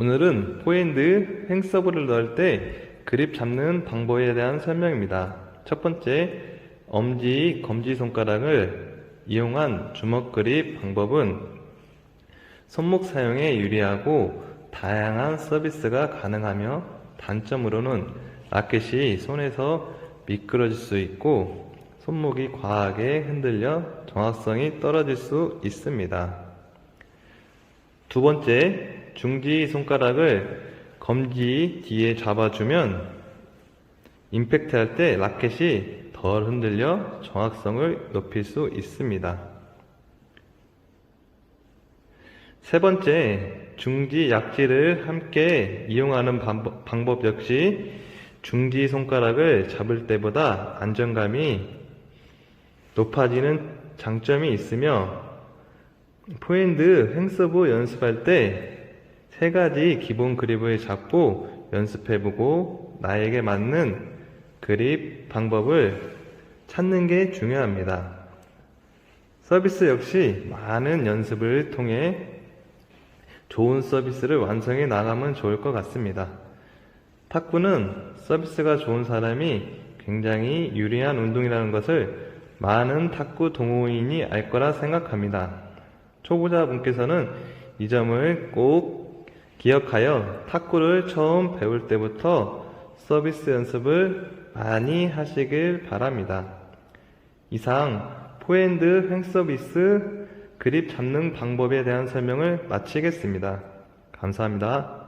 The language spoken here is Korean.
오늘은 포핸드 횡서브를 넣을 때 그립 잡는 방법에 대한 설명입니다. 첫 번째, 엄지, 검지 손가락을 이용한 주먹 그립 방법은 손목 사용에 유리하고 다양한 서비스가 가능하며 단점으로는 라켓이 손에서 미끄러질 수 있고 손목이 과하게 흔들려 정확성이 떨어질 수 있습니다. 두 번째, 중지 손가락을 검지 뒤에 잡아주면 임팩트 할 때 라켓이 덜 흔들려 정확성을 높일 수 있습니다. 세 번째, 중지 약지를 함께 이용하는 방법, 방법 역시 중지 손가락을 잡을 때보다 안정감이 높아지는 장점이 있으며 포핸드 횡서브 연습할 때 세 가지 기본 그립을 잡고 연습해보고 나에게 맞는 그립 방법을 찾는 게 중요합니다. 서비스 역시 많은 연습을 통해 좋은 서비스를 완성해 나가면 좋을 것 같습니다. 탁구는 서비스가 좋은 사람이 굉장히 유리한 운동이라는 것을 많은 탁구 동호인이 알 거라 생각합니다. 초보자분께서는 이 점을 꼭 기억하여 탁구를 처음 배울 때부터 서비스 연습을 많이 하시길 바랍니다. 이상 포핸드 횡 서비스 그립 잡는 방법에 대한 설명을 마치겠습니다. 감사합니다.